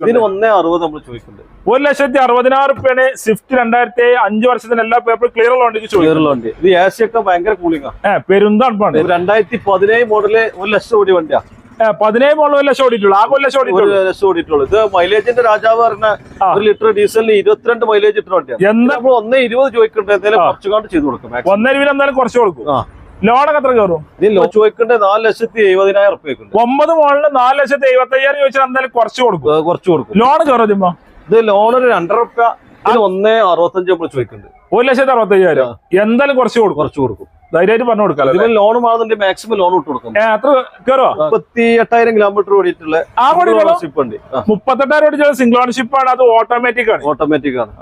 ഇതിന് ഒന്നേ അറുപത് നമ്മൾ ചോദിക്കുന്നുണ്ട് ഒരു ലക്ഷത്തി അറുപതിനായിരം റുപ്യാണ് സ്വിഫ്റ്റ് രണ്ടായിരത്തി അഞ്ച് വർഷത്തിന് എല്ലാ പേപ്പർ ക്ലിയർ ഉള്ളതുകൊണ്ട് ചോദിക്കും കേരളമുണ്ട് ഇത് എ സി ഒക്കെ ഭയങ്കര കൂളിങ്ങാ പെരുന്താണ് രണ്ടായിരത്തി പതിനേഴ് മോഡൽ ഒരു ലക്ഷം കോടി വണ്ടിയാ. പതിനേഴ് മോളിൽ ഒരു ലക്ഷം ഓടിയിട്ടുള്ളൂ. ആ ഒരു ലക്ഷം ഓടിയിട്ടുള്ളൂ. ലക്ഷം ഓടിയിട്ടുള്ളൂ. ഇത് മൈലേജിന്റെ രാജാവ് പറഞ്ഞ. ഒരു ലിറ്റർ ഡീസലിന് ഇരുപത്തിരണ്ട് മൈലേജ് ഇട്ട വണ്ടിയാണ് എന്താ? നമ്മൾ ഒന്നേ ഇരുപത് ചോദിക്കണ്ടേ. എന്തെങ്കിലും. കുറച്ചുകാണ്ട് ചെയ്ത് കൊടുക്കും ഒന്നേ ഇരുപത് എന്തായാലും കുറച്ച് കൊടുക്കും. ആ. ലോണൊക്കെ എത്ര കയറും? ചോദിക്കേണ്ടത് നാല് ലക്ഷത്തി എഴുപതിനായിരം റുപ്യ ഒമ്പത് മോളിന് നാല് ലക്ഷത്തി എഴുപത്തി അയ്യായിരം ചോദിച്ചാൽ എന്തായാലും കുറച്ച് കൊടുക്കും. കുറച്ച് കൊടുക്കും. ലോൺ കയറും ചുമ്മാ ഇത് ലോൺ ഒരു രണ്ടര റുപ്യ ഒന്നേ അറുപത്തഞ്ച് നമ്മൾ ചോദിക്കുന്നുണ്ട്. ഒരു ലക്ഷത്തി അറുപത്തി അയ്യായിരം എന്തായാലും കുറച്ച് കൊടുക്കും. കുറച്ച് കൊടുക്കും. ധൈര്യമായിട്ട് പറഞ്ഞു കൊടുക്കാം ഇതിന് ലോൺ മാറുന്നുണ്ട് മാക്സിമം ലോൺ ഇട്ട് കൊടുക്കും എത്ര കയറോ മുപ്പത്തി എട്ടായിരം കിലോമീറ്റർ ഓടിയിട്ടുള്ള ആ ഉണ്ട്. മുപ്പത്തെട്ടായിരം ഓടിച്ചാൽ സിംഗിൾ ഓണർഷിപ്പ് ആണ്. അത് ഓട്ടോമാറ്റിക് ആണ്. ഓട്ടോമാറ്റിക് ആണ്.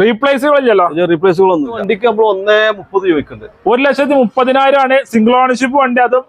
റീപ്ലേസുകളില്ലല്ലോ റീപ്ലേസുകളൊന്നും വണ്ടിക്ക് നമ്മൾ ഒന്നേ മുപ്പത് ചോദിക്കുന്നുണ്ട് ഒരു ലക്ഷത്തി മുപ്പതിനായിരം ആണ് സിംഗിൾ ഓണർഷിപ്പ് വണ്ടി. അതും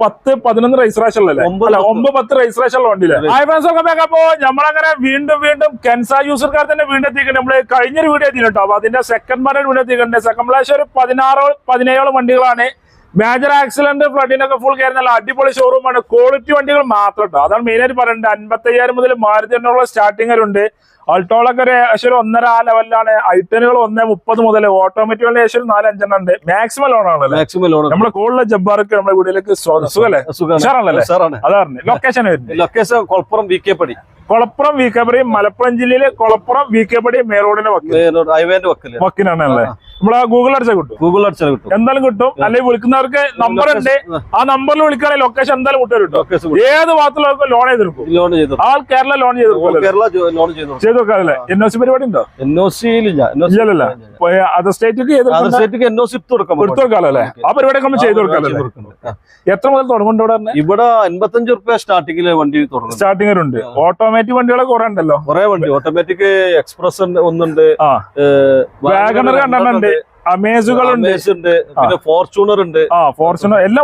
പത്ത് പതിനൊന്ന് രജിസ്ട്രേഷൻ ഉള്ളല്ലേ ഒമ്പത് അല്ല പത്ത്. രജിസ്ട്രേഷൻ ഉള്ള വണ്ടിയില്ലേ? ഹായ് ഫ്രണ്ട്സ് ഒക്കെ ബാക്ക് അപ്പോ നമ്മളങ്ങനെ വീണ്ടും വീണ്ടും കെൻസ യൂസർക്കാർ തന്നെ വീണ്ടും എത്തിക്കണം നമ്മൾ കഴിഞ്ഞൊരു വീഡിയോ എത്തിയിട്ടോ അപ്പൊ അതിന്റെ സെക്കൻഡ് പാർട്ട് വീഡിയോ എത്തിക്കുന്നുണ്ട് സെക്കൻഡ് പ്ലാഷ് ഒരു പതിനാറോ പതിനേഴോളം വണ്ടികളാണ്. മേജർ ആക്സിഡന്റ് ഫ്ലഡിനൊക്കെ ഫുൾ കയറി നല്ല അടിപൊളി ഷോറൂമാണ് ക്വാളിറ്റി വണ്ടികൾ മാത്രം കേട്ടോ അതാണ് മെയിനായിട്ട് പറയുന്നത് അൻപത്തി അയ്യായിരം മുതൽ മാരുതി എണ്ണുള്ള സ്റ്റാർട്ടിംഗ് ഉണ്ട് അൾട്ടോളൊക്കെ ഒരു ഏകദേശം ഒന്നര ആ ലെവലിലാണ്. ഐറ്റനുകൾ ഒന്നേ മുപ്പത് മുതൽ ഓട്ടോമാറ്റിക് ഏകദേശം നാല് അഞ്ചെണ്ണം ഉണ്ട്. മാക്സിമം ലോൺ ആണ് മാക്സിമം ലോൺ നമ്മുടെ കൂടുതൽ ജബ്ബാർക്ക് നമ്മുടെ വീട്ടിലേക്ക് സുഖല്ലേ? അതാണ് ലൊക്കേഷൻ വരുന്നത് location Kolappuram V K Padi. Kolappuram V Malappuram ജില്ലയിലെ കൊളപ്പുറം വി കെ പടി മേറോഡിന്റെ വക്കിൽ ഹൈവേന്റെ വക്കിനാണല്ലേ? നമ്മളെ ഗൂഗിൾ അടിച്ചാൽ കിട്ടും. ഗൂഗിൾ അടിച്ചാൽ കിട്ടും. എന്തായാലും കിട്ടും. അല്ലെങ്കിൽ വിളിക്കുന്നവർക്ക് നമ്പർ ഉണ്ട്. ആ. നമ്പറിൽ വിളിക്കുകയാണെങ്കിൽ ലൊക്കേഷൻ എന്തായാലും കിട്ടും ഏത് ഭാഗത്തുള്ളവർക്കും ലോൺ ചെയ്തെടുക്കും ലോൺ ചെയ്തു. ആൾ കേരള ലോൺ ചെയ്ത് കേരള ലോൺ ചെയ്തു. ചെയ്ത് കൊടുക്കാറില്ലേ എൻ ഒ സി പരിപാടി ഉണ്ടോ? എൻ ഒ സിയിലില്ല ഇല്ലല്ലോ അത് സ്റ്റേറ്റിക്ക് അതർ സ്റ്റേറ്റിക്ക് എൻ ഒ സി കൊടുക്കാം എടുത്തു കൊടുക്കാലോ അല്ലേ? ആ പരിപാടി നമ്മൾ ചെയ്തു കൊടുക്കാം എത്ര മുതൽ തുടങ്ങുന്നുണ്ട് ഇവിടെ ഇവിടെ എൺപത്തഞ്ച് റുപ്യ സ്റ്റാർട്ടിങ്ങിൽ വണ്ടി തുടങ്ങും ഉണ്ട് ഓട്ടോമാറ്റിക് വണ്ടികളെ കുറെ ഉണ്ടല്ലോ. കുറെ വണ്ടി. ഓട്ടോമാറ്റിക് എക്സ്പ്രസ് ഉണ്ട് ഒന്നുണ്ട്. ആ. വാഗണർ കണ്ടുണ്ട് Amaze ഉണ്ട് പിന്നെ ഫോർച്യൂണർ ഉണ്ട്. ആ ഫോർച്യൂണർ എല്ലാ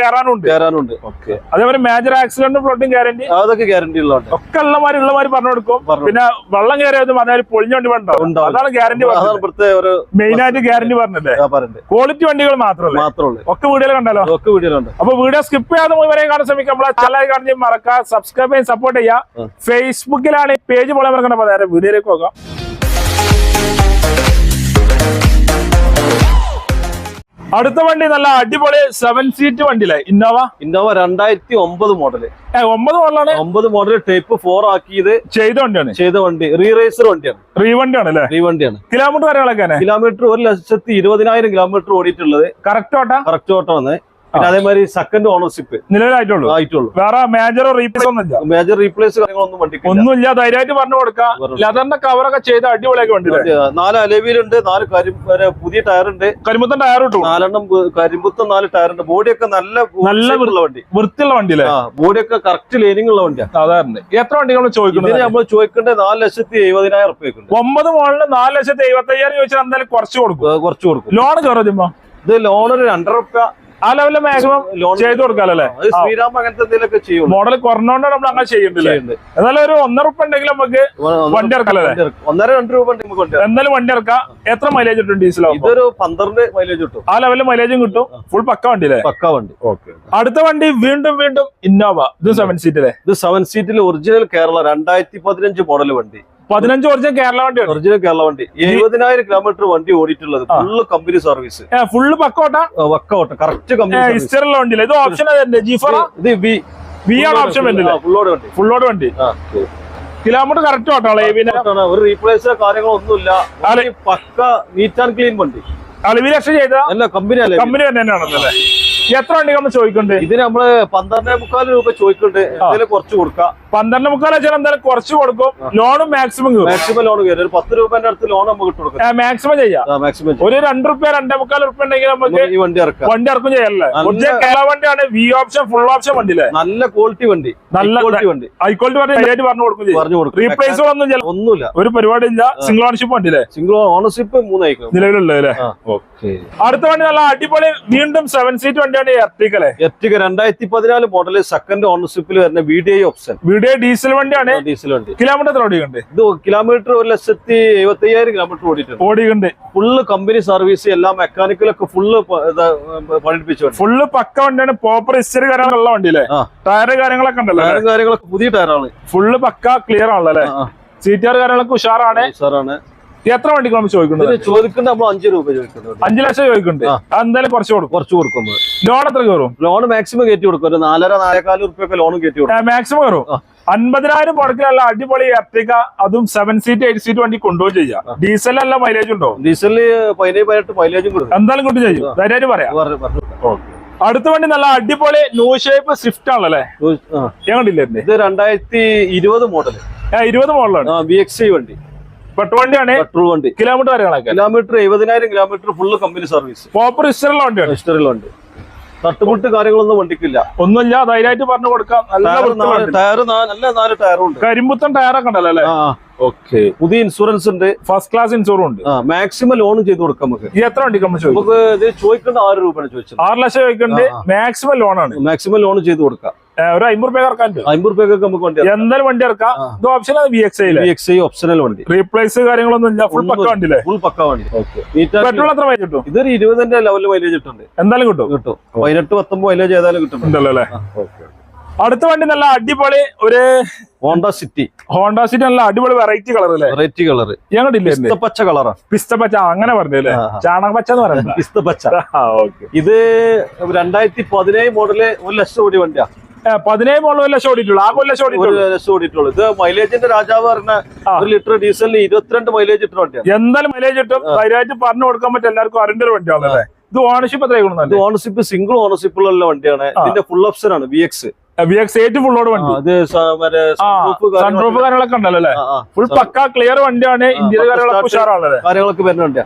കേറാനുണ്ട് ഉണ്ട് കയറാനുണ്ട് ഓക്കെ അതേപോലെ മേജർ ആക്സിഡന്റ് ഫ്ലോട്ടും ഗ്യാരണ്ടി അതൊക്കെ ഗ്യാരണ്ടി ഉള്ളതാണ്. ഒക്കെ ഉള്ളമാര് ഉള്ളമാര് പറഞ്ഞു കൊടുക്കും പിന്നെ വള്ളം കയറിയതും പറഞ്ഞാൽ പൊളിഞ്ഞ വണ്ടി ഉണ്ടാവും. അതാണ് ഗ്യാരണ്ടി മെയിൻ ആയിട്ട് ഗ്യാരണ്ടി പറഞ്ഞല്ലേ? ക്വാളിറ്റി വണ്ടികൾ മാത്രമല്ല? മാത്രമേ ഒക്കെ വീഡിയോ കണ്ടല്ലോ? വീഡിയോ ഉണ്ട് അപ്പൊ വീഡിയോ സ്കിപ്പ് ചെയ്യാതെ വരെ കാണാൻ ശ്രമിക്കാം. നമ്മളെ ചാനൽ കാണിച്ച് മറക്കാം. സബ്സ്ക്രൈബ് ചെയ്യാൻ സപ്പോർട്ട് ചെയ്യാം. ഫേസ്ബുക്കിലാണ് പേജ് പോലെ മറക്കണ്ട വീഡിയോയിലേക്ക് പോകാം. അടുത്ത വണ്ടി നല്ല അടിപൊളി സെവൻ സീറ്റ് വണ്ടിയില്ലേ? ഇന്നോവ? ഇന്നോവ രണ്ടായിരത്തി ഒമ്പത് മോഡൽ ഒമ്പത് മോഡലാണ് ഒമ്പത് മോഡൽ ടൈപ്പ് ഫോർ ആക്കിയത് ചെയ്ത വണ്ടിയാണ്? ചെയ്ത വണ്ടി. റീറേസർ വണ്ടിയാണ്. റീ വണ്ടിയാണ് അല്ലേ? റീ വണ്ടിയാണ് കിലോമീറ്റർ കാര്യങ്ങളൊക്കെ കിലോമീറ്റർ ഒരു ലക്ഷത്തി ഇരുപതിനായിരം കിലോമീറ്റർ ഓടിയിട്ടുള്ളത്. കറക്റ്റ് ഓട്ടാ? കറക്റ്റ് ഓട്ടം വന്ന് പിന്നെ അതേമാതിരി സെക്കൻഡ് ഓണർഷിപ്പ് നിലവിലായിട്ടുള്ളൂ. ആയിട്ടുള്ളൂ. വേറെ മേജറോ റീപ്ലേസ് ഒന്നുമില്ല. മേജർ റീപ്ലേസ് കാര്യങ്ങളൊന്നും വണ്ടിക്ക് ഇല്ല. ഒന്നുമില്ല ധൈര്യമായിട്ട് പറഞ്ഞു കൊടുക്കാം. ലെതറിന്റെ കവറൊക്കെ ചെയ്ത് അടിപൊളിയൊക്കെ വണ്ടി നാല് അലവിയിലുണ്ട് നാല് കരിമ്പ് പുതിയ ടയർ ഉണ്ട് കരിമ്പത്തൻ ടയർ ഇട്ടു. നാലെണ്ണം പു- കരിമ്പുത്ത നാല് ടയർ ഉണ്ട് ബോഡിയൊക്കെ നല്ല നല്ല വണ്ടി. വൃത്തിയുള്ള വണ്ടി ബോഡിയൊക്കെ കറക്റ്റ് ലൈനിങ് ഉള്ള വണ്ടിയാണ് സാധാരണ. എത്ര വണ്ടി നമ്മൾ ചോദിക്കുന്നത്? നമ്മൾ ചോദിക്കേണ്ടത് നാല് ലക്ഷത്തി എഴുപതിനായിരം റുപ്യ ഒമ്പത് മോളിന് നാല് ലക്ഷത്തി എഴുപത്തി അയ്യായിരം ചോദിച്ചാൽ എന്തായാലും കുറച്ച് കൊടുക്കും. കുറച്ച് കൊടുക്കും. ലോൺ കയറുമ്പോ ഇത് ലോൺ ഒരു രണ്ടര റുപ്യ ആ ലെവലിൽ മാക്സിമം ലോൺ ചെയ്ത് കൊടുക്കാലോ അല്ലേ അത് ശ്രീരാം അങ്ങനത്തെ എന്തെങ്കിലുമൊക്കെ ചെയ്യും മോഡൽ കുറഞ്ഞോണ്ടാണ് നമ്മൾ അങ്ങനെ ചെയ്യുന്നില്ലേ. എന്നാലും ഒരു ഒന്നര രൂപ ഉണ്ടെങ്കിൽ നമുക്ക് വണ്ടി ഇറക്കല്ലേ. ഒന്നര രണ്ട് രൂപ. എന്തായാലും വണ്ടി ഇറക്കാം എത്ര മൈലേജ് കിട്ടും ഡീസലോ ഇതൊരു പന്ത്രണ്ട് മൈലേജ് കിട്ടും. ആ ലെവലിൽ മൈലേജും കിട്ടും. ഫുൾ പക്ക വണ്ടി അല്ലേ പക്ക വണ്ടി. ഓക്കെ അടുത്ത വണ്ടി വീണ്ടും വീണ്ടും ഇന്നോവ. ഇത് സെവൻ സീറ്റ് അല്ലേ ഇത് സെവൻ സീറ്റിൽ ഒറിജിനൽ കേരള രണ്ടായിരത്തി പതിനഞ്ച് മോഡൽ വണ്ടി. പതിനഞ്ച് ഒറിജിനൽ കേരള വണ്ടി ഒറിജിനൽ കേരള വണ്ടി. എഴുപതിനായിരം കിലോമീറ്റർ വണ്ടി ഓടിയിട്ടുള്ളത്. ഫുള്ള് കമ്പനി സർവീസ് ഫുള്ള് പക്കോട്ട? പക്കോട്ട. കറക്റ്റ് കമ്പനി ഹിസ്റ്ററിലുള്ള വണ്ടിയില്ല? ഇത് ഓപ്ഷൻ ജി ഫോർ ഇത് വി വി ആണ് ഓപ്ഷൻ ഫുള്ളോട് വണ്ടി. ഫുള്ളോട് വണ്ടി. കിലോമീറ്റർ കറക്റ്റ് ഓട്ടോ പിന്നെ ഒരു റീപ്ലേസ് കാര്യങ്ങളൊന്നുമില്ല. പക്ക നീറ്റ് ആൻഡ് ക്ലീൻ വണ്ടി. അളവി രക്ഷ ചെയ്ത കമ്പനി കമ്പനി തന്നെ അല്ലേ? എത്ര വണ്ടി നമ്മൾ ചോദിക്കുന്നുണ്ട്? ഇതിന് നമ്മൾ പന്ത്രണ്ടേ മുക്കാൽ രൂപ ചോദിക്കുന്നുണ്ട്. കുറച്ച് കൊടുക്കാം. പന്ത്രണ്ട് മുക്കാൽ വെച്ചാൽ എന്തായാലും കുറച്ച് കൊടുക്കും. ലോണും മാക്സിമം മാക്സിമം ലോൺ കയറി ഒരു പത്ത് രൂപന്റെ അടുത്ത് ലോൺ നമുക്ക് കൊടുക്കാം. മാക്സിമം ചെയ്യാം. മാക്സിമം ഒരു രണ്ട് റുപ്യ രണ്ടേ മുക്കാൽ റുപ്യ ഉണ്ടെങ്കിൽ നമുക്ക് ഈ വണ്ടി ഇറക്കാം. വണ്ടി ഇറക്കും ചെയ്യാല്ലേ? കേരള വണ്ടിയാണ് വി ഓപ്ഷൻ ഫുൾ ഓപ്ഷൻ വണ്ടിയില്ലേ? നല്ല ക്വാളിറ്റി വണ്ടി. നല്ല ക്വാളിറ്റി വണ്ടി. ഹൈ ക്വാളിറ്റി റേറ്റ് പറഞ്ഞു കൊടുക്കും പറഞ്ഞു കൊടുക്കും. റീപ്ലേസ് ഒന്നും ഒന്നുമില്ല. ഒരു പരിപാടി ഇല്ല. സിംഗിൾ ഓണർഷിപ്പ് വണ്ടിയില്ലേ? സിംഗിൾ ഓണർഷിപ്പ് മൂന്നായിരിക്കും നിലവിലുള്ളത് അല്ലേ? അടുത്ത വണ്ടി നല്ല അടിപൊളി വീണ്ടും സെവൻ സീറ്റ് വണ്ടിയാണ് എർട്ടിക രണ്ടായിരത്തി പതിനാല് മോഡൽ സെക്കൻഡ് ഓണർഷിപ്പിൽ വരുന്ന V D I option V D I diesel വണ്ടിയാണ്? ഡീസൽ വണ്ടി. കിലോമീറ്റർ ഓടിയുണ്ട് ഇത് കിലോമീറ്റർ ഒരു ലക്ഷത്തി എഴുപത്തി അയ്യായിരം കിലോമീറ്റർ ഓടിയിട്ടുണ്ട്. ഓടിയുണ്ട് ഫുള്ള് കമ്പനി സർവീസ് എല്ലാ മെക്കാനിക്കലൊക്കെ ഫുള്ള് പഠിപ്പിച്ചു ഫുള്ള് പക്ക വണ്ടിയാണ്. പ്രോപ്പർ ഹിസ്റ്ററി കാര്യങ്ങളുള്ള വണ്ടി അല്ലേ ടയർ കാര്യങ്ങളൊക്കെ ഉണ്ടല്ലോ ടയർ കാര്യങ്ങളൊക്കെ പുതിയ ടയറാണ് ഫുള്ള് പക്ക ക്ലിയർ ആണല്ലോ അല്ലേ? സീറ്റാർ കാര്യങ്ങളൊക്കെ ഉഷാറാണ്. സാറാണ് എത്ര വണ്ടിക്ക് നമ്മൾ ചോദിക്കുന്നത്? ചോദിക്കുന്നത് നമ്മൾ അഞ്ചു രൂപ ചോദിക്കുന്നത് അഞ്ചു ലക്ഷം ചോദിക്കുന്നുണ്ട്. ആ. എന്തായാലും കുറച്ച് കൊടുക്കും. കുറച്ച് കൊടുക്കും ലോൺ എത്ര കയറും? ലോൺ മാക്സിമം കയറ്റി കൊടുക്കും. ഒരു നാലര നാലേക്കാൽ റുപ്യൊക്കെ ലോൺ കയറ്റി കൊടുക്കും. മാക്സിമം കയറും. ആ. അൻപതിനായിരം മുടക്കിലുള്ള അടിപൊളി എർട്ടിക അതും സെവൻ സീറ്റ് എയ്റ്റ് സീറ്റ് വണ്ടി കൊണ്ടുപോയി ചെയ്യാം. ഡീസൽ അല്ല മൈലേജ് ഉണ്ടോ? ഡീസലിൽ പതിനേഴ് പതിനെട്ട് മൈലേജും കൊടുക്കും. എന്തായാലും കൊണ്ടു ചെയ്യും. ധൈര്യമായിട്ട് പറയാം. അടുത്ത വണ്ടി നല്ല അടിപൊളി ന്യൂ ഷേപ്പ് സ്വിഫ്റ്റ് ആണല്ലേ? ഞാൻ കണ്ടില്ലേ ഇത് രണ്ടായിരത്തി ഇരുപത് മോഡൽ ഇരുപത് മോഡലാണ് ബി എക്സ് വണ്ടി. പെട്രോൾ വണ്ടിയാണ്? പെട്രോൾ വണ്ടി. കിലോമീറ്റർ കാര്യങ്ങളൊക്കെ? കിലോമീറ്റർ എഴുപതിനായിരം kilometre full company service. Proper ഹിസ്റ്ററിലുള്ള വണ്ടിയാണ്. ഹിസ്റ്ററിലുണ്ട് തട്ടുമുട്ട് കാര്യങ്ങളൊന്നും വണ്ടിക്കില്ല. ഒന്നുമില്ല ധൈര്യമായിട്ട് പറഞ്ഞു കൊടുക്കാം. നല്ല ടയർ നല്ല നാല് ടയറും ഉണ്ട് കരിമ്പുത്തൻ ടയറൊക്കെ ഉണ്ടല്ലോ അല്ലേ? ഓക്കെ. പുതിയ ഇൻഷുറൻസ് ഉണ്ട്. ഫസ്റ്റ് ക്ലാസ് ഇൻഷുറും ഉണ്ട്. മാക്സിമം ലോൺ ചെയ്ത് കൊടുക്കാം നമുക്ക്. എത്ര വണ്ടി നമുക്ക് ഇത് ചോദിക്കേണ്ട ആറ് രൂപയാണ് ചോദിച്ചത്. ആറ് ലക്ഷം ചോദിക്കുന്നുണ്ട് മാക്സിമം ലോണാണ് മാക്സിമം ലോൺ ചെയ്ത് കൊടുക്കാം. ഒരു അമ്പത് റുപ്യ ഇറക്കാൻ പറ്റും അമ്പത് റുപ്യൊക്കെ നമുക്ക് വണ്ടി എന്തായാലും വണ്ടി ഇറക്കാം. ഇത് ഓപ്ഷൻ ബി എക്സ് ഐയിലെ ബി എക്സ് ഐ ഓപ്ഷണൽ വണ്ടി. റീപ്ലേസ് കാര്യങ്ങളൊന്നും ഇല്ല. ഫുൾ പക്ക വണ്ടിയില്ലേ ഫുൾ പക്ക വണ്ടി. പെട്രോൾ എത്ര മൈലേജ് കിട്ടും? ഇതൊരു ഇരുപതിന്റെ ലെവലിൽ മൈലേജ് കിട്ടുന്നുണ്ട്. എന്തായാലും കിട്ടും? കിട്ടും. പതിനെട്ട് പത്തൊമ്പത് മൈലേജ് ഏതായാലും കിട്ടുന്നുണ്ടല്ലോ അല്ലേ? അടുത്ത വണ്ടി നല്ല അടിപൊളി ഒരു ഹോണ്ട സിറ്റി ഹോണ്ട സിറ്റി നല്ല അടിപൊളി വെറൈറ്റി കളർ അല്ലേ? വെറൈറ്റി കളർ ഞങ്ങളില്ലേ പച്ച കളറാ പിസ്ത പച്ച അങ്ങനെ പറഞ്ഞല്ലേ ചാണകപ്പച്ച ആ. ചാണക പച്ച എന്ന് പറയുന്നത്. പിസ്ത പച്ച ഓക്കെ ഇത് രണ്ടായിരത്തി പതിനേഴ് മോഡൽ ഒരു ലക്ഷം കോടി വണ്ടിയാ. പതിനേഴ് മോളിൽ ലക്ഷം ഓടിയിട്ടുള്ളൂ. ആ കൊല്ലം ഓടിയിട്ടുള്ളൂ. ഇത് മൈലേജിന്റെ രാജാവ് പറഞ്ഞ. ഒരു ലിറ്റർ ഡീസലിന് ഇരുപത്തിരണ്ട് മൈലേജ് ഇട്ട വണ്ടിയാണ്. എന്തായാലും മൈലേജ് കിട്ടും. ധൈര്യമായിട്ട് പറഞ്ഞു കൊടുക്കാൻ പറ്റും. എല്ലാവർക്കും അറിയേണ്ട ഒരു വണ്ടിയാണല്ലേ ഇത് ഓണർഷിപ്പ് എത്രയാണ് ഇത് ഓണർഷിപ്പ് സിംഗിൾ ഓണർഷിപ്പ് ഉള്ള വണ്ടിയാണ്. ഇതിന്റെ ഫുൾ ഓപ്ഷൻ ആണ് V X V X eight ഫുള്ളോട് വണ്ടി. സൺപ്രൂഫ് കാര്യങ്ങളൊക്കെ- ഉണ്ടല്ലോ അല്ലേ. ഫുൾ പക്ക ക്ലിയർ വണ്ടിയാണ്. ഇന്ത്യയിലെ കാര്യങ്ങളൊക്കെ. ഉഷാറാണല്ലേ കാര്യങ്ങളൊക്കെ വരുന്ന വണ്ടിയാ.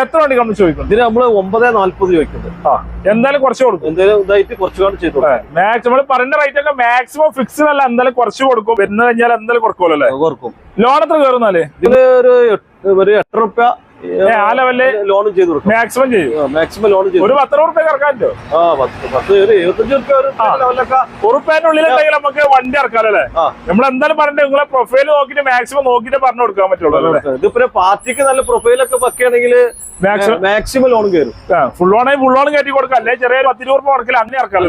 എത്ര വണ്ടി കമ്മി ചോദിക്കും? ഇതിന് നമ്മൾ ഒമ്പതേ നാല്പത് ചോദിക്കുന്നത് ആ എന്തായാലും കുറച്ച് കൊടുക്കും. എന്തായാലും ഇതായിട്ട് കുറച്ചുകാണ്ട് ചെയ്തു മാക്സിമം നമ്മൾ പറയുന്ന റേറ്റ് ഒക്കെ മാക്സിമം ഫിക്സ് അല്ല എന്തായാലും കുറച്ച് കൊടുക്കും. വരുന്ന കഴിഞ്ഞാൽ എന്തായാലും കൊടുക്കുമല്ലോ അല്ലേ? കുറക്കും. ലോൺ എത്ര കയറുന്നാൽ ഇതിന് ഒരു ഒരു എട്ട് റുപ്യ ആ ലെവലിൽ ലോൺ ചെയ്ത് കൊടുക്കും മാക്സിമം ചെയ്യും. മാക്സിമം ലോൺ ഒരു പത്ത് റുപ്യ ഇറക്കാൻ പറ്റുമോ ആ പത്ത് പത്ത് ഒരു എഴുപത്തഞ്ച് റുപ്യ ഒരു. ലെവലൊക്കെ നമുക്ക് വണ്ടി അല്ലേ? പറഞ്ഞിട്ട് നിങ്ങളെ പ്രൊഫൈൽ നോക്കിയിട്ട് മാക്സിമം നോക്കിയിട്ട് പറഞ്ഞു കൊടുക്കാൻ പറ്റുള്ളൂ ഇതിപ്പോ പാർട്ടിക്ക് നല്ല പ്രൊഫൈലൊക്കെ വെക്കുകയാണെങ്കിൽ മാക്സിമം ലോൺ കയറും. ഫുൾ ലോണേ ഫുൾ ലോൺ കയറ്റി കൊടുക്കാം. അല്ലെ ചെറിയ പത്ത് ഇരുപത് രൂപ അങ്ങനെ ഇറക്കാം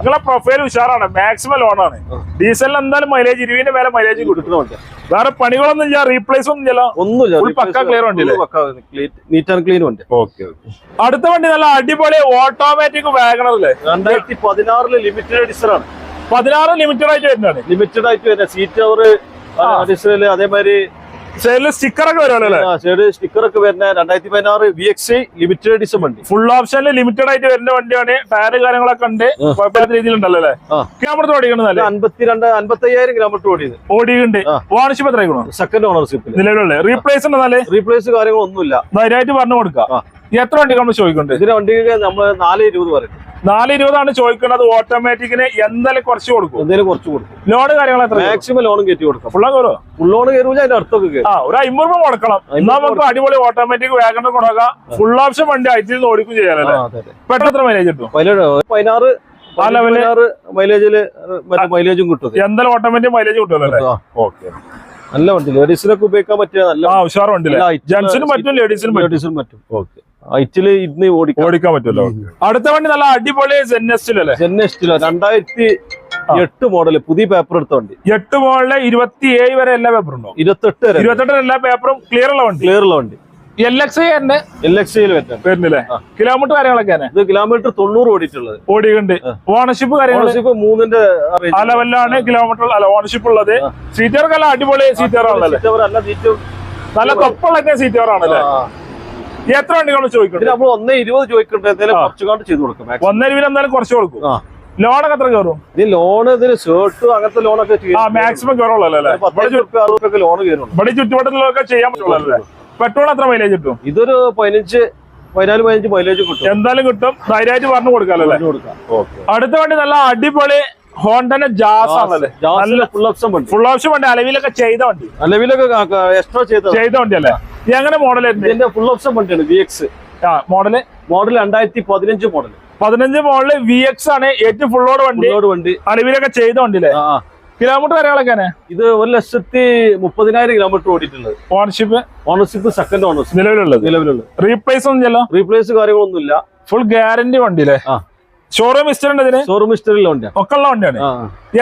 നിങ്ങളെ പ്രൊഫൈൽ ഉഷാറാണ്. മാക്സിമം ലോണാണ് ഡീസലിന് എന്തായാലും മൈലേജ് ഇരുപതിന്റെ മേലെ മൈലേജ് കൊടുക്കുന്നുണ്ട് വേറെ പണികളൊന്നും ഇല്ല റീപ്ലേസ് ഒന്നും ഇല്ല ഒന്നുമില്ല Full പക്കാ ക്ലിയർ വണ്ടിയല്ലേ? നീറ്റ് ആൻഡ് ക്ലീൻ വണ്ടി. ഓക്കെ അടുത്ത വണ്ടി നല്ല അടിപൊളി ഓട്ടോമാറ്റിക് വാഗണർ അല്ലേ രണ്ടായിരത്തി പതിനാറിൽ ലിമിറ്റഡ് എഡിഷൻ ആണ്. പതിനാറ് ലിമിറ്റഡ് ആയിട്ട് വരുന്നതാണ്. ലിമിറ്റഡ് ആയിട്ട് വരുന്ന സീറ്റ് അവർ അതേമാതിരി സൈഡിൽ സ്റ്റിക്കർ ഒക്കെ വരുമല്ലോ സ്റ്റിക്കർ ഒക്കെ വരുന്ന രണ്ടായിരത്തി പതിനാറ് വി എക്സ് ലിമിറ്റഡ് എഡിഷൻ വണ്ടി. ഫുൾ ഓപ്ഷനിൽ ലിമിറ്റഡ് ആയിട്ട് വരുന്ന വണ്ടിയാണ്. ടയർ കാര്യങ്ങളൊക്കെ ഉണ്ട്. കുഴപ്പമില്ലാത്ത രീതിയിലുണ്ടല്ലോ അല്ലേ? കിലോമീറ്റർ ഓടിക്കണമെന്നല്ലേ അൻപത്തിരണ്ട് അൻപത്തി അയ്യായിരം കിലോമീറ്റർ ഓടിയത് ഓടിയുണ്ട്. ഓണർഷിപ്പ് എത്ര ആയിക്കണോ സെക്കൻഡ് ഓണർഷിപ്പ് നിലവിലുള്ള റീപ്ലേസ് റീപ്ലേസ് കാര്യങ്ങളൊന്നുമില്ല. ധൈര്യമായിട്ട് പറഞ്ഞു കൊടുക്കാം. എത്ര വണ്ടി നമ്മൾ ചോദിക്കുന്നുണ്ട്? ഇതിന് വണ്ടിക്ക് നമ്മൾ നാല് ഇരുപത് പറയും. നാല് ഇരുപതാണ് ചോദിക്കുന്നത്. ഓട്ടോമാറ്റിക്കിന് എന്തായാലും കുറച്ച് കൊടുക്കും. എന്തായാലും കുറച്ച് കൊടുക്കും. ലോഡ് കാര്യങ്ങൾ എത്ര മാക്സിമം ലോൺ കയറ്റി കൊടുക്കാം. ഫുള്ള കയറോ ഫുൾ ലോൺ കയറുമ്പോൾ അതിന്റെ അടുത്തൊക്കെ ആ ഒരു അമ്പത് രൂപ മുടക്കണം. എന്നാ നമുക്ക് അടിപൊളി ഓട്ടോമാറ്റിക് വേഗം കൊടുക്കാം ഫുൾ ഓപ്ഷൻ വണ്ടി അയച്ചിരുന്ന് ഓടിക്കും ചെയ്യാനല്ലേ. പെട്ടെന്ന് എത്ര മൈലേജ് കിട്ടും? പതിനാറ് ആ പതിനാറ് മൈലേജിൽ മൈലേജും കിട്ടും. എന്തായാലും ഓട്ടോമാറ്റിക് മൈലേജ് കിട്ടുമല്ലോ ഓക്കെ നല്ല വണ്ടി. ലേഡീസിനൊക്കെ ഉപയോഗിക്കാൻ പറ്റിയ നല്ല ഉഷാർ വണ്ടി ജെന്റ്സിനും പറ്റും ലേഡീസിനും ലേഡീസിനും പറ്റും. ഓക്കെ ഹൈറ്റിൽ ഇന്ന് ഓടിക്കാം ഓടിക്കാൻ പറ്റുമല്ലോ? അടുത്ത വണ്ടി നല്ല അടിപൊളി ജെന്നസ്റ്റിലോ രണ്ടായിരത്തി എട്ട് മോഡൽ പുതിയ പേപ്പർ എടുത്ത വണ്ടി. എട്ട് മോഡൽ ഇരുപത്തി ഏഴ് വരെ എല്ലാ പേപ്പറും ഉണ്ടോ? ഇരുപത്തെട്ട് വരെ. ഇരുപത്തെട്ട് എല്ലാ പേപ്പറും ക്ലിയർ ഉള്ള വണ്ടി? ക്ലിയർ ഉള്ള വണ്ടി. എൽ എക്സ് എൽ എക്സ് വരുന്നില്ലേ? കിലോമീറ്റർ കാര്യങ്ങളൊക്കെ തന്നെ? ഇത് കിലോമീറ്റർ തൊണ്ണൂറ് ഓടിയിട്ടുള്ളത്. ഓടിയുണ്ട് ഓണർഷിപ്പ് ഓണർഷിപ്പ് മൂന്നിന്റെ അലവല്ലാണ് ലെവലിലാണ് കിലോമീറ്റർ അല്ല ഓണർഷിപ്പ് ഉള്ളത്. സീറ്റർക്ക് അല്ല അടിപൊളി സീറ്റർ ആണല്ലോ? നല്ല തൊപ്പുള്ള സീറ്ററാണല്ലേ എത്ര വണ്ടികൾ ചോദിക്കുന്നത് നമ്മൾ ഒന്നേ ഇരുപത് ചോദിക്കണ്ട എന്തെങ്കിലും ആ. കുറച്ചുകാണ്ട് ചെയ്ത് കൊടുക്കും. Maximum. ഇരുപത് രൂപ എന്തായാലും കുറച്ച് കൊടുക്കും. ലോണൊക്കെ എത്ര കയറും? ഇത് ലോൺ ഇതിന് ഷർട്ട് അങ്ങനത്തെ ലോണൊക്കെ മാക്സിമം കയറുള്ളൂ ലോൺ കയറും ഇവിടെ ചുറ്റുവട്ടത്തിലൊക്കെ ചെയ്യാൻ പറ്റുള്ളൂ പെട്രോൾ എത്ര മൈലേജ് കിട്ടും? ഇതൊരു പതിനഞ്ച് പതിനാല് പതിനഞ്ച് മൈലേജ് കിട്ടും. എന്തായാലും കിട്ടും. ധൈര്യമായിട്ട് പറഞ്ഞു കൊടുക്കാമല്ലോ കൊടുക്കാം. അടുത്ത വണ്ടി നല്ല അടിപൊളി ഹോണ്ടന്റെ ജാസ് ആണല്ലേ? ഫുൾ ഓപ്ഷൻ ഫുൾ ഓപ്ഷൻ വണ്ടി. അലവിലൊക്കെ ചെയ്ത വണ്ടി. അലവിലൊക്കെ എക്സ്ട്രാ ചെയ്ത ചെയ്ത വണ്ടി അല്ലേ? ഇത് മോഡൽ ഇതിന്റെ ഫുൾ ഓപ്ഷൻ വണ്ടിയാണ് വി എക്സ് ആ മോഡൽ മോഡൽ രണ്ടായിരത്തി പതിനഞ്ച് മോഡൽ പതിനഞ്ച് മോഡൽ വി എക്സ് ആണ് ഏറ്റവും ഫുള്ളോട് വണ്ടി. വണ്ടി. അറിവിലൊക്കെ ചെയ്ത വണ്ടി അല്ലേ ആ, ആ. കിലോമീറ്റർ കാര്യങ്ങളൊക്കെ ഇത് ഒരു ലക്ഷത്തി മുപ്പതിനായിരം കിലോമീറ്റർ ഓടിയിട്ടുണ്ട് ഓണർഷിപ്പ് ഓണർഷിപ്പ് സെക്കൻഡ് ഓണർഷിപ്പ് നിലവിലുള്ളത്. നിലവിലുള്ളത്. റീപ്ലേസ് ഒന്നും ചെല്ലോ റീപ്ലേസ് കാര്യങ്ങളൊന്നുമില്ല. ഫുൾ ഗ്യാരണ്ടി വണ്ടി അല്ലേ ആ. ഷോറൂം ഹിസ്റ്ററി ഉണ്ട് ഇതിന്? ഷോറൂം ഹിസ്റ്ററിയിലെ വണ്ടിയാണ് ഒക്കെ ഉള്ള വണ്ടിയാണ്.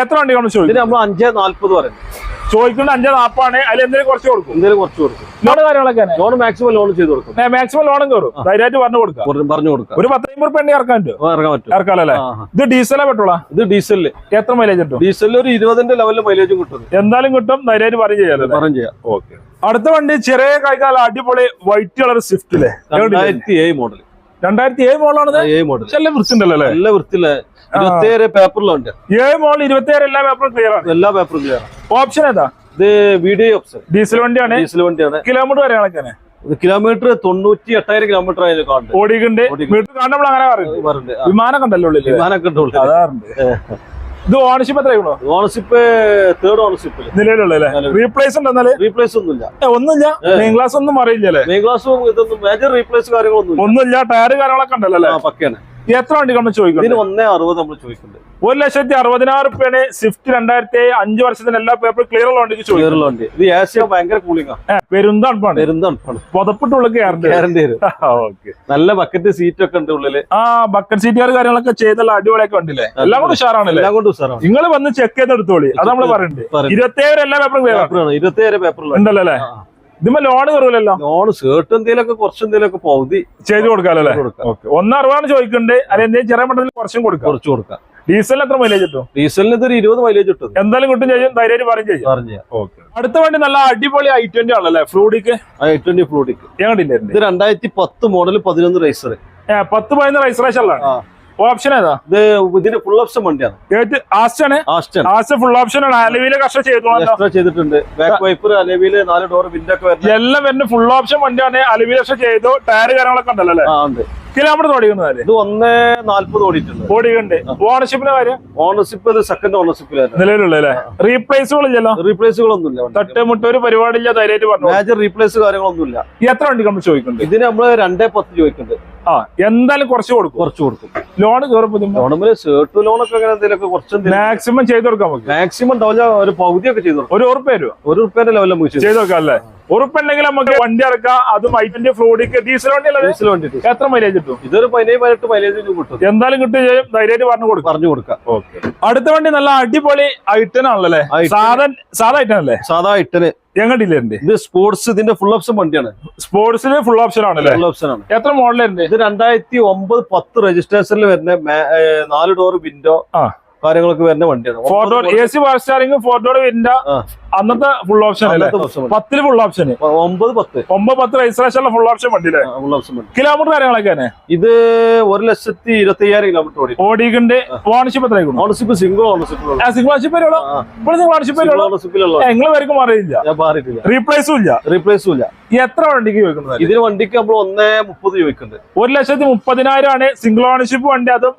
എത്ര വണ്ടി ഇതിന് ചോദിക്കും നമ്മൾ അഞ്ചേ നാല്പത് പറയുന്നത് ചോദിക്കുന്നത് അഞ്ചേ നാപ്പാണ് അതിൽ എന്തെങ്കിലും കുറച്ച് കൊടുക്കും. എന്തെങ്കിലും കുറച്ച് കൊടുക്കും. ലോൺ കാര്യങ്ങളൊക്കെ ലോൺ മാക്സിമം ലോൺ ചെയ്ത് കൊടുക്കും. മാക്സിമം ലോണും കയറും ധൈര്യമായിട്ട് പറഞ്ഞു കൊടുക്കാം പറഞ്ഞു കൊടുക്കാം ഒരു പത്തേ റുപ്യ ഇറക്കാൻ ഇറങ്ങാൻ പറ്റും. ഇറക്കാലല്ലേ. ഇത് ഡീസലേ പറ്റുള്ള? ഇത് ഡീസലിൽ. എത്ര മൈലേജ് കിട്ടും? ഡീസലിൽ ഒരു ഇരുപതിന്റെ ലെവലിൽ മൈലേജും കിട്ടും. എന്തായാലും കിട്ടും. ധൈര്യമായിട്ട് പറഞ്ഞു ചെയ്യാലല്ലേ പറഞ്ഞു ചെയ്യാം. ഓക്കെ. അടുത്ത വണ്ടി ചെറിയ കൈകാല അടിപൊളി വൈറ്റ് കളർ സ്വിഫ്റ്റ് അല്ലേ രണ്ടായിരത്തി ഏഴ് മോഡൽ രണ്ടായിരത്തി ഏഴ് മോളാണത് ഏഴ് മോഡൽ നല്ല വൃത്തിണ്ടല്ലോ അല്ലേ? നല്ല ഇരുപത്തിയേഴ് പേപ്പറിലുണ്ട്. ഏഴ് മോൾ ഇരുപത്തിയേഴ് എല്ലാ പേപ്പറും ക്ലിയർ ആണ്. എല്ലാ പേപ്പറും ക്ലിയർ ഓപ്ഷൻ ഏതാ? ഇത് വീഡിയോ ഓപ്ഷൻ. ഡീസൽ വണ്ടിയാണ്. ഡീസൽ വണ്ടിയാണ്. കിലോമീറ്റർ വരെ കണക്കാണ് കിലോമീറ്റർ തൊണ്ണൂറ്റി എട്ടായിരം കിലോമീറ്റർ അതിന് കാണുന്നുണ്ട് ഓടിക്കുണ്ട് കാണുമ്പോൾ അങ്ങനെ വിമാനമൊക്കെ ഉണ്ടല്ലോ ഉള്ളിൽ? വിമാനമൊക്കെ അതാറുണ്ട്. ഇത് ഓണർഷിപ്പ് എത്രയാണോ ഓണർഷിപ്പ് തേർഡ് ഓണർഷിപ്പ് നിലവിലുള്ള. റീപ്ലേസ് ഉണ്ടെന്നാൽ? റീപ്ലേസ് ഒന്നുമില്ല. ഒന്നുമില്ല. മെയിൻ ഗ്ലാസ് ഒന്നും അറിയില്ലല്ലേ മെയിൻ ഗ്ലാസ് ഇതൊന്നും മേജർ റീപ്ലേസ് കാര്യങ്ങളൊന്നും ഒന്നുമില്ല ടയർ കാര്യങ്ങളൊക്കെ ഉണ്ടല്ലോ പക്കയാണ്. എത്ര വണ്ടി നമ്മൾ ചോദിക്കുന്നത് ഒന്നേ അറുപത് നമ്മൾ ചോദിക്കുന്നുണ്ട്. ഒരു ലക്ഷത്തി അറുപതിനായിരം രൂപയാണ് സ്വിഫ്റ്റ് രണ്ടായിരത്തി അഞ്ച് വർഷത്തിന് എല്ലാ പേപ്പർ ക്ലിയർ ഉള്ള വണ്ടിക്ക് വണ്ടി. ഇത് ഏഷ്യ ഭയങ്കര പെരുന്തണുപ്പാണ് പുതപ്പിട്ടുള്ള കയറുണ്ട് ഗ്യാരണ്ടി ഓക്കെ നല്ല ബക്കറ്റ് സീറ്റ് ഒക്കെ ഉണ്ട് ഉള്ളിൽ. ആ ബക്കറ്റ് സീറ്റുകാർ കാര്യങ്ങളൊക്കെ ചെയ്തുള്ള അടിപൊളിയൊക്കെ ഉണ്ടല്ലേ എല്ലാം ഉഷാറാണല്ലേ? കൊണ്ട് ഉസാറാണ് നിങ്ങൾ വന്ന് ചെക്ക് ചെയ്ത് എടുത്തോളി. അത് നമ്മൾ പറയുന്നുണ്ട്. ഇരുപത്തേഴ് എല്ലാ പേപ്പറും ക്ലിയർ ഇരുപത്തിയേഴ് പേപ്പറിലുള്ള ഉണ്ടല്ലോ അല്ലേ? ഇതിമ്മ ലോൺ കയറൂലല്ലോ ലോൺ ഷർട്ട് എന്തെങ്കിലുമൊക്കെ കുറച്ച് എന്തെങ്കിലുമൊക്കെ പകുതി ചെയ്ത് കൊടുക്കാമല്ലേ കൊടുക്കാം. ഓക്കെ. ഒന്ന് അറുപതാണ് ചോദിക്കുന്നുണ്ട് അല്ലെങ്കിൽ എന്തെങ്കിലും ചെറിയ മട്ടത്തിൽ കുറച്ചും കൊടുക്കാം. കുറച്ച് കൊടുക്കാം. ഡീസലിന് എത്ര മൈലേജ് കിട്ടും? ഡീസലിന് ഇതൊരു ഇരുപത് മൈലേജ് കിട്ടും. എന്തായാലും കിട്ടും ചെയ്യും. ധൈര്യം പറയും ചെയ്യും. പറഞ്ഞു ഓക്കെ. അടുത്ത വണ്ടി നല്ല അടിപൊളി ഐ ട്വന്റി ആണല്ലേ? ഫ്ലൂഡിക്ക്? I twenty fluidic. ഇത് രണ്ടായിരത്തി പത്ത് മോഡൽ പതിനൊന്ന് റൈസർ പത്ത് പതിനൊന്ന് റൈസറേഷൻ ആ. ഓപ്ഷൻ ഏതാ? ഇത് ഇതിന്റെ ഫുൾ ഓപ്ഷൻ വണ്ടിയാണ്. ആസ്റ്റാണ് ആസ്റ്റൺ ആസ്റ്റ് ഫുൾ ഓപ്ഷൻ ആണ്. അലവിയിലെ കഷ്ടം ചെയ്തു ചെയ്തിട്ടുണ്ട്. ബാക്ക് വൈപ്പർ അലവിൽ നാല് ഡോർ വിൻഡോ ഒക്കെ എല്ലാം വരുന്ന ഫുൾ ഓപ്ഷൻ വണ്ടിയാണ്. അലവിയിലെ കഷ്ടം ചെയ്തു. ടയർ കാര്യങ്ങളൊക്കെ ഉണ്ടല്ലോ അല്ലേ? കിലോമീറ്റർ ഓടിക്കുന്നതല്ലേ ഇത് ഒന്നേ നാല്പത് ഓടിയിട്ടുണ്ട്. ഓടിക്കുന്നുണ്ട് ഓണർഷിപ്പിന്റെ കാര്യം? ഓണർഷിപ്പ് ഇത് സെക്കൻഡ് ഓണർഷിപ്പിലായിരുന്നു നിലവിലുള്ള റീപ്ലേസുകൾ ഇല്ലല്ലോ? റീപ്ലേസുകൾ ഒന്നുമില്ല. തട്ടുമുട്ട ഒരു പരിപാടി ഇല്ല ധൈര്യമായിട്ട് പറഞ്ഞു. മേജർ റീപ്ലേസ് കാര്യങ്ങളൊന്നുമില്ല. എത്ര വണ്ടി നമ്മൾ ചോദിക്കുന്നുണ്ട്? ഇതിന് നമ്മൾ രണ്ടേ പത്ത് ചോദിക്കുന്നുണ്ട്. ആ എന്തായാലും കുറച്ച് കൊടുക്കും. കുറച്ച് കൊടുക്കും. ലോൺ കയറുമ്പോൾ ഷർട്ട് ലോണൊക്കെ അങ്ങനെ എന്തെങ്കിലുമൊക്കെ കുറച്ച് മാക്സിമം ചെയ്ത് കൊടുക്കാം മാക്സിമം ഉണ്ടാവില്ല ഒരു പകുതിയൊക്കെ ചെയ്തു കൊടുക്കും. ഒരു ഉറപ്പ് തരുമോ ഒരു റുപ്യന്റെ ലെവലിൽ ചെയ്ത് കൊടുക്കാം അല്ലേ? ഉറപ്പുണ്ടെങ്കിൽ നമുക്ക് വണ്ടി ഇറക്കാം. അതും ഐറ്റന്റെ ഫ്ലൂഡിക്ക് ഡീസൽ വണ്ടി എത്ര മൈലേജ് കിട്ടും? ഇതൊരു പതിനേഴ് പതിനെട്ട് മൈലേജ് കിട്ടും. എന്തായാലും കിട്ടും ധൈര്യമായിട്ട് പറഞ്ഞു കൊടുക്കും. പറഞ്ഞു കൊടുക്കാം. ഓക്കെ. അടുത്ത വണ്ടി നല്ല അടിപൊളി ഐറ്റനാണല്ലേ സാധാ സാധാ ഐറ്റൻ അല്ലേ? സാധാ ഐറ്റന് ഇത് സ്പോർട്സ് ഇതിന്റെ ഫുൾ ഓപ്ഷൻ വണ്ടിയാണ്. സ്പോർട്സിന് ഫുൾ ഓപ്ഷൻ ആണല്ലേ? ഫുൾ ഓപ്ഷൻ ആണ്. എത്ര മോഡലുണ്ട് ഇത് രണ്ടായിരത്തി ഒമ്പത് പത്ത് രജിസ്ട്രേഷനിൽ വരുന്ന നാല് ഡോർ വിൻഡോ ആ. കാര്യങ്ങളൊക്കെ വരുന്ന വണ്ടിയാണ്. Four door A C power steering four door window അന്നത്തെ ഫുൾ ഓപ്ഷൻ പത്തിൽ ഫുൾ ഓപ്ഷൻ ഒമ്പത് പത്ത്. ഒമ്പത് പത്ത് രജിസ്ട്രേഷനുള്ള ഫുൾ ഓപ്ഷൻ വണ്ടി ഫുൾ ഓപ്ഷൻ കിലോമീറ്റർ കാര്യങ്ങളൊക്കെ ഇത് ഒരു ലക്ഷത്തി ഇരുപത്തി അയ്യായിരം കിലോമീറ്റർ ഓടി ഓടിക്കുണ്ട് ഓണർഷിപ്പ് എത്രയായിരുന്നു ownership single ownership single ownership ownership നിങ്ങൾ ഓണർഷിപ്പിലുള്ള നിങ്ങൾ വരക്കും മാറിയില്ല മാറിയിട്ടില്ല. റീപ്ലേസും ഇല്ല. റീപ്ലേസും ഇല്ല. എത്ര വണ്ടിക്ക് ചോദിക്കുന്നത്? ഇതിന് വണ്ടിക്ക് നമ്മൾ ഒന്നേ മുപ്പത് ചോദിക്കുന്നുണ്ട്. ഒരു ലക്ഷത്തി മുപ്പതിനായിരം ആണ് സിംഗിൾ ഓണർഷിപ്പ് വണ്ടി. അതും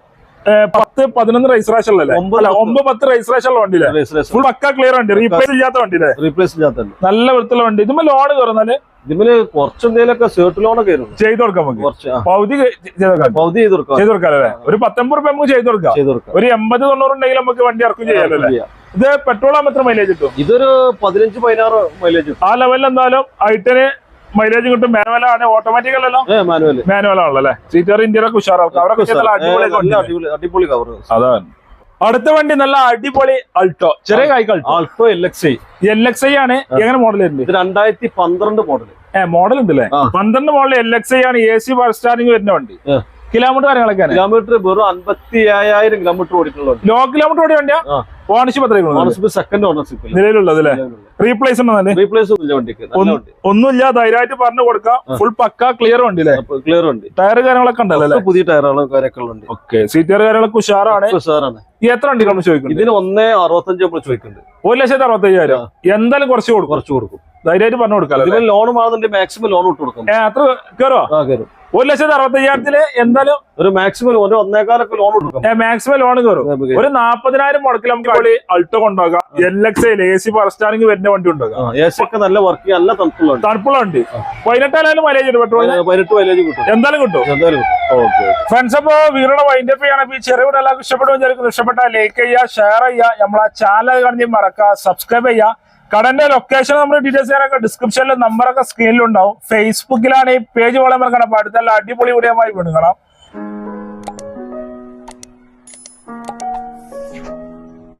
പത്ത് പതിനൊന്ന് രജിസ്ട്രേഷൻ അല്ലേ ഒമ്പത് പത്ത്. രജിസ്ട്രേഷൻ വണ്ടിയില്ലേ? രജിസ്ട്രേഷൻ ഫുൾ പക്ക ക്ലിയർ വണ്ടി റീപ്ലേസ് ഇല്ലാത്ത വണ്ടിയില്ലേ? റീപ്ലേസ് ഇല്ലാത്ത നല്ല വൃത്തിയുള്ള വണ്ടി. ഇതുമ്പോ ലോൺ തുറന്നാൽ ഇതിന് കുറച്ചെന്തേലൊക്കെ ഷർട്ട് ലോണൊക്കെ ചെയ്ത് കൊടുക്കാം നമുക്ക്. പകുതി ചെയ്ത് കൊടുക്കാം. ചെയ്ത് കൊടുക്കാം. അല്ലേ? ഒരു പത്തൊമ്പത് റുപ്യ നമുക്ക് ചെയ്ത് കൊടുക്കാം. ചെയ്ത് കൊടുക്കാം. ഒരു എൺപത് തൊണ്ണൂറ് ഉണ്ടെങ്കിൽ നമുക്ക് വണ്ടി ഇറക്കും ചെയ്യാലോ അല്ലേ? ചെയ്യാം. ഇത് പെട്രോൾ മാത്രം എത്ര മൈലേജ് കിട്ടും? ഇതൊരു പതിനഞ്ച് പതിനാറ് മൈലേജ് ആ ലെവലിൽ എന്തായാലും ഐറ്റന് മൈലേജ് കിട്ടും. മാനുവൽ ആണ്. ഓട്ടോമാറ്റിക് അല്ലല്ലോ? മാനുവൽ ആണല്ലോ അല്ലേ? സീറ്റർ അവരൊക്കെ അടിപൊളി കവർ അതാണ്. അടുത്ത വണ്ടി നല്ല അടിപൊളി അൾട്ടോ ചെറിയ കായ് Alto L X I L X I ആണ്. എങ്ങനെ മോഡൽ വരുന്നത്? രണ്ടായിരത്തി പന്ത്രണ്ട് മോഡൽ ഏഹ് മോഡൽ ഉണ്ടല്ലേ. പന്ത്രണ്ട് മോഡൽ എൽ എക്സ് ഐ ആണ് എ സി പവർ സ്റ്റാറിംഗ് വരുന്ന വണ്ടി. കിലോമീറ്റർ കാര്യങ്ങളൊക്കെ കിലോമീറ്റർ വെറും അമ്പത്തി ഏഴായിരം കിലോമീറ്റർ ഓടിയിട്ടുള്ള ലോ കിലോമീറ്റർ ഓടി വണ്ടിയാ. ഓണർഷിപ്പ് ഓണർഷിപ്പ് സെക്കൻഡ് ഓണർഷിപ്പ് നിലവിലുള്ളത് അല്ലേ? റീപ്ലേസ് ഉണ്ടെന്നല്ലേ റീപ്ലേസ് ഒന്നുമില്ല വണ്ടിക്ക്. ഒന്നുമില്ല ധൈര്യമായിട്ട് പറഞ്ഞു കൊടുക്കാം. ഫുൾ പക്ക ക്ലിയർ വണ്ടി അല്ലേ ക്ലിയർ വണ്ടി ടയർ കാര്യങ്ങളൊക്കെ ഉണ്ടല്ലോ പുതിയ ടയറുകളും കാര്യമൊക്കെ ഓക്കെ സീറ്റർ കാര്യങ്ങളൊക്കെ ഉഷാറാണ്. ഉഷാറാണ്. എത്ര വണ്ടി നമ്മൾ ചോദിക്കുന്നത് ഇതിന് ഒന്നേ അറുപത്തഞ്ച് നമ്മൾ ചോദിക്കുന്നുണ്ട്. ഒരു ലക്ഷത്തി അറുപത്തി അയ്യായിരം എന്തായാലും കുറച്ച് കൊടുക്കും. കുറച്ച് കൊടുക്കും. ധൈര്യമായിട്ട് പറഞ്ഞു കൊടുക്കാം ലോൺ വേണമെന്നുണ്ടെങ്കിൽ മാക്സിമം ലോൺ ഇട്ട് കൊടുക്കും. എത്ര കയറോ ആ കയറും ഒരു ലക്ഷത്തി അറുപത്തയ്യായിരത്തിൽ എന്തായാലും ഒരു മാക്സിമം ഒരു ഒന്നേക്കാലൊക്കെ ലോൺ കൊടുക്കും. മാക്സിമം ലോൺ കയറും ഒരു നാപ്പതിനായിരം മുടക്കിൽ നമുക്ക് അൾട്ടോ കൊണ്ടുപോകാം. എൽ എക്സ് എ സി പർസ്റ്റാണെങ്കിൽ വരുന്ന വണ്ടി ഉണ്ടാകാം നല്ല വർക്ക് നല്ല തണുപ്പുള്ള തണുപ്പുള്ള വണ്ടി. പതിനെട്ടായാലും മൈലേജ് പതിനെട്ട് മൈലേജ് കിട്ടും. എന്തായാലും കിട്ടും. എന്തായാലും ഫ്രണ്ട്സ് അപ്പോ വീടിന്റെ വൈൻഡപ്പ് ചെയ്യണം. ഈ ചെറിയ വീട് എല്ലാവർക്കും ഇഷ്ടപ്പെടും വിചാരിക്കുന്നു. ഇഷ്ടപ്പെട്ട ലൈക്ക് ചെയ്യുക ഷെയർ ചെയ്യുക. നമ്മളെ ചാനൽ കാണി മറക്കുക സബ്സ്ക്രൈബ് ചെയ്യുക. കടന്റെ ലൊക്കേഷൻ നമ്മൾ ഡീറ്റെയിൽസ് ചെയ്യാനൊക്കെ ഡിസ്ക്രിപ്ഷനിൽ നമ്പറൊക്കെ സ്ക്രീനിലുണ്ടാവും ഫേസ്ബുക്കിലാണ് ഈ പേജ് അപ്പൊ അടുത്തുള്ള അടിപൊളി വീഡിയോ വീണ്ടും കാണാം